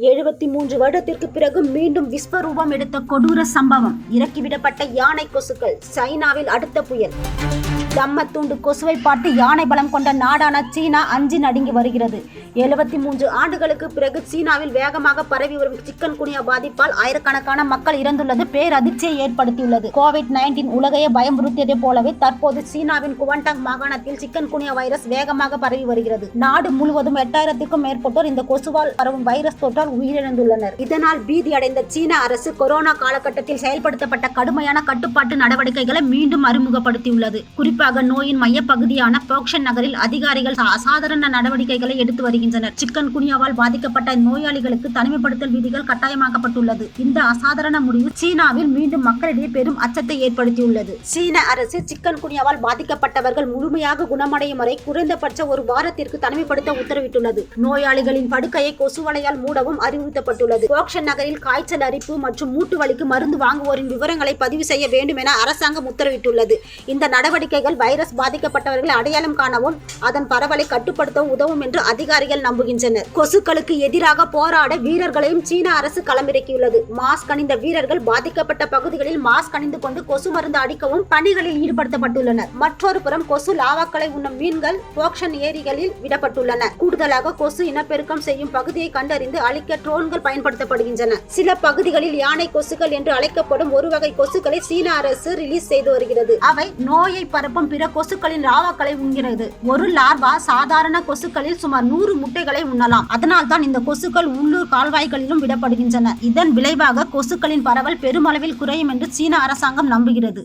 எழுபத்தி மூன்று வருடத்திற்கு பிறகு மீண்டும் விஸ்வரூபம் எடுத்த கொடூர சம்பவம். இறக்கிவிடப்பட்ட யானை கொசுக்கள் சைனாவில் அடுத்த புயல். தம்மத்துண்டு கொசுவை பாட்டு யானை பலம் கொண்ட நாடான சீனா அஞ்சு நடுங்கி வருகிறது. எழுபத்தி மூன்று ஆண்டுகளுக்கு பிறகு சீனாவில் வேகமாக பரவி வரும் சிக்கன் குனியா பாதிப்பால் ஆயிரக்கணக்கான மக்கள் இறந்துள்ளது. பேரதிர்ச்சியை ஏற்படுத்தியுள்ளது. கோவிட் நைன்டீன் உலகையே பயமுறுத்தியதை போலவே தற்போது சீனாவின் குவாண்டாங் மாகாணத்தில் சிக்கன் குனியா வைரஸ் வேகமாக பரவி வருகிறது. நாடு முழுவதும் எட்டாயிரத்திற்கும் மேற்பட்டோர் இந்த கொசுவால் பரவும் வைரஸ் தொற்றால் உயிரிழந்துள்ளனர். இதனால் பீதி அடைந்த சீன அரசு கொரோனா காலகட்டத்தில் செயல்படுத்தப்பட்ட கடுமையான கட்டுப்பாட்டு நடவடிக்கைகளை மீண்டும் அறிமுகப்படுத்தியுள்ளது. குறிப்பாக நோயின் மையப்பகுதியான போக்ஷன் நகரில் அதிகாரிகள் அசாதாரண நடவடிக்கைகளை எடுத்து வருகின்றனர். சிக்கன் குனியாவால் பாதிக்கப்பட்ட நோயாளிகளுக்கு தனிமைப்படுத்தல் விதிகள் கட்டாயமாக்கப்பட்டுள்ளது. இந்த அசாதாரண முடிவு சீனாவில் மீண்டும் மக்களிடையே பெரும் அச்சத்தை ஏற்படுத்தியுள்ளது. சீன அரசு சிக்கன் குனியாவால் பாதிக்கப்பட்டவர்கள் முழுமையாக குணமடையும் வரை குறைந்தபட்ச ஒரு வாரத்திற்கு தனிமைப்படுத்த உத்தரவிட்டுள்ளது. நோயாளிகளின் படுக்கையை கொசுவலையால் மூடவும் அறிவுறுத்தப்பட்டுள்ளது. போக்ஷன் நகரில் காய்ச்சல் அரிப்பு மற்றும் மூட்டு வலிக்கு மருந்து வாங்குவோரின் விவரங்களை பதிவு செய்ய வேண்டும் என அரசாங்கம் உத்தரவிட்டுள்ளது. இந்த நடவடிக்கைகள் வைரஸ் பாதிக்கப்பட்டவர்களை அடையாளம் காணவும் அதன் பரவலை கட்டுப்படுத்தவும் உதவும் என்று அதிகாரிகள் நம்புகின்றனர். கொசுக்களுக்கு எதிராக போராட வீரர்களையும் சீன அரசு களமிறக்கியுள்ளது. மாஸ்க் அணிந்த வீரர்கள் பாதிக்கப்பட்ட பகுதிகளில் மாஸ்க் அணிந்து கொண்டு கொசு மருந்து அடிக்கவும் பணிகளில் ஈடுபடுத்தப்பட்டுள்ளனர். மற்றொரு புறம் கொசு லாவாக்களை உண்ணும் மீன்கள் போக்ஷன் ஏரிகளில் விடப்பட்டுள்ளன. கூடுதலாக கொசு இனப்பெருக்கம் செய்யும் பகுதியை கண்டறிந்து அழிக்க ட்ரோன்கள் பயன்படுத்தப்படுகின்றன. சில பகுதிகளில் யானை கொசுக்கள் என்று அழைக்கப்படும் ஒரு வகை கொசுக்களை சீன அரசு ரிலீஸ் செய்து வருகிறது. அவை நோயை பரப்பும் பிற கொசுக்களின் லாவாக்களை உண்கிறது. ஒரு லார்வா சாதாரண கொசுக்களில் சுமார் நூறு முட்டைகளை உண்ணலாம். அதனால் தான் இந்த கொசுக்கள் உள்ளூர் கால்வாய்களிலும் விடப்படுகின்றன. இதன் விளைவாக கொசுக்களின் பரவல் பெருமளவில் குறையும் என்று சீன அரசாங்கம் நம்புகிறது.